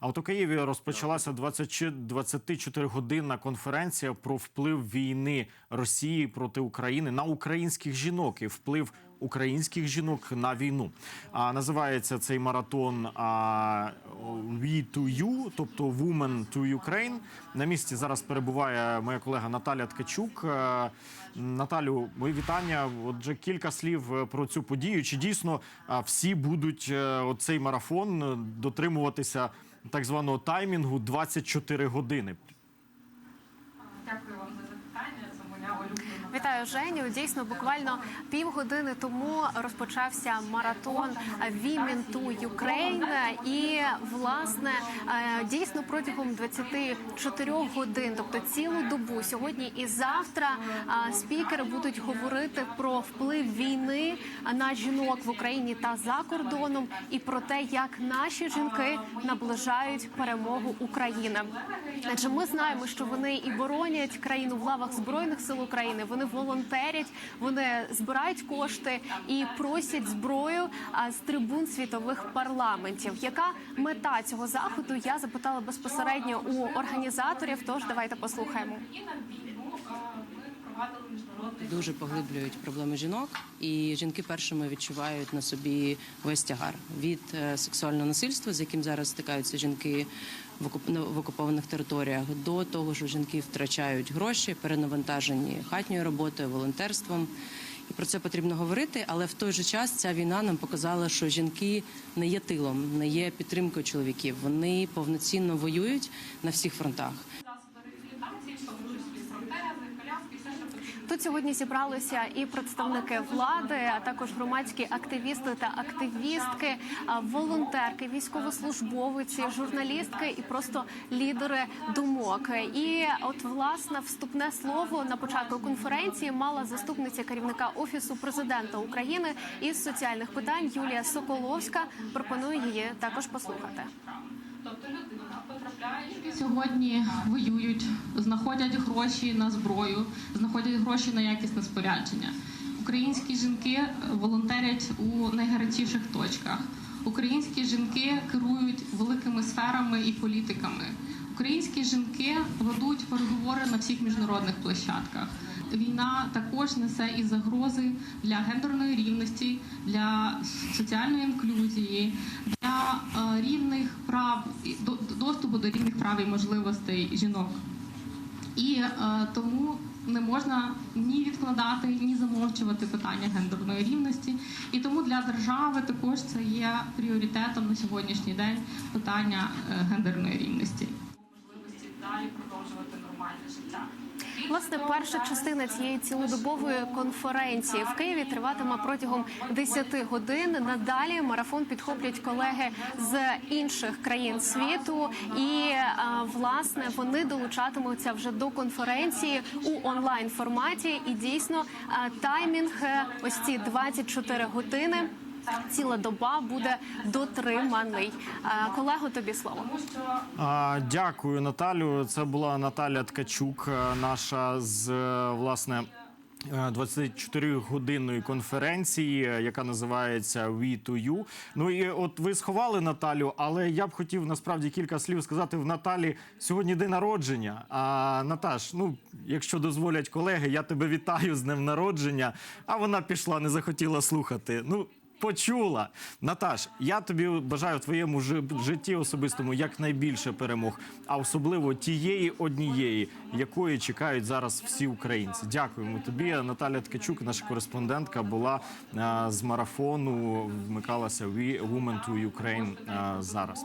А от у Києві розпочалася 24-годинна конференція про вплив війни Росії проти України на українських жінок і вплив українських жінок на війну. А називається цей маратон а, We to You, тобто Women to Ukraine. На місці зараз перебуває моя колега Наталя Ткачук. Е, Наталю, мої вітання. Отже, кілька слів е, про цю подію. Чи дійсно а, всі будуть е, оцей марафон е, дотримуватися так званого таймінгу 24 години? Дякую вам за запитання. Це моя улюблена. Вітаю Женю. Дійсно, буквально півгодини тому розпочався маратон Women to Ukraine. І власне е, дійсно протягом 24 годин, тобто цілу добу, сьогодні і завтра е, спікери будуть говорити про вплив війни на жінок в Україні та за кордоном, і про те, як наші жінки наближають перемогу України. Адже ми знаємо, що вони і боронять країну в лавах збройних сил України. Вони волонтерять, вони збирають кошти і просять зброю з трибун світових парламентів. Яка мета цього заходу? Я запитала безпосередньо у організаторів. Тож давайте послухаємо. Впровадили міжнародний дуже поглиблюють проблеми жінок, і жінки першими відчувають на собі весь тягар від е, сексуального насильства, з яким зараз стикаються жінки в окупованих територіях, до того, що жінки втрачають гроші, перенавантажені хатньою роботою, волонтерством. І про це потрібно говорити, але в той же час ця війна нам показала, що жінки не є тилом, не є підтримкою чоловіків. Вони повноцінно воюють на всіх фронтах. засоби реабілітації, в тому числі протези, коляски, все, що потрібно. Тут сьогодні зібралися і представники влади, а також громадські активісти та активістки, волонтерки, військовослужбовиці, журналістки і просто лідери думок. І от власне вступне слово на початку конференції мала заступниця керівника офісу президента України із соціальних питань Юлія Соколовська. Пропоную її також послухати. Сьогодні воюють, знаходять гроші на зброю, знаходять гроші на якісне спорядження. Українські жінки волонтерять у найгарячіших точках. Українські жінки керують великими сферами і політиками. Українські жінки ведуть переговори на всіх міжнародних площадках. Війна також несе і загрози для гендерної рівності, для соціальної інклюзії, е, рівних прав доступу до рівних прав і можливостей жінок. І е, тому не можна ні відкладати, ні замовчувати питання гендерної рівності. І тому для держави також це є пріоритетом на сьогоднішній день питання е, гендерної рівності. Можливості далі продовжувати нормальне життя. Власне, перша частина цієї цілодобової конференції в Києві триватиме протягом 10 годин. Надалі марафон підхоплять колеги з інших країн світу, і е, власне вони долучатимуться вже до конференції у онлайн форматі. І дійсно е, таймінг е, ось ці 24 години. Ціла доба буде дотриманий. Е, Колего, тобі слово. Дякую, Наталю. Це була Наталя Ткачук, е, наша з е, власне. 24-годинної конференції, е, яка називається We to You. Ну і от ви сховали Наталю, але я б хотів насправді кілька слів сказати в Наталі. Сьогодні день народження. А Наташ, ну якщо дозволять колеги, я тебе вітаю з днем народження. А вона пішла, не захотіла слухати. Ну. Почула Наташ, я тобі бажаю в твоєму жи- житті особистому якнайбільше перемог, а особливо тієї однієї, якої чекають зараз всі українці. Дякуємо тобі. Наталя Ткачук, наша кореспондентка, була е, з марафону. Вмикалася «We- Women to Ukraine е, зараз.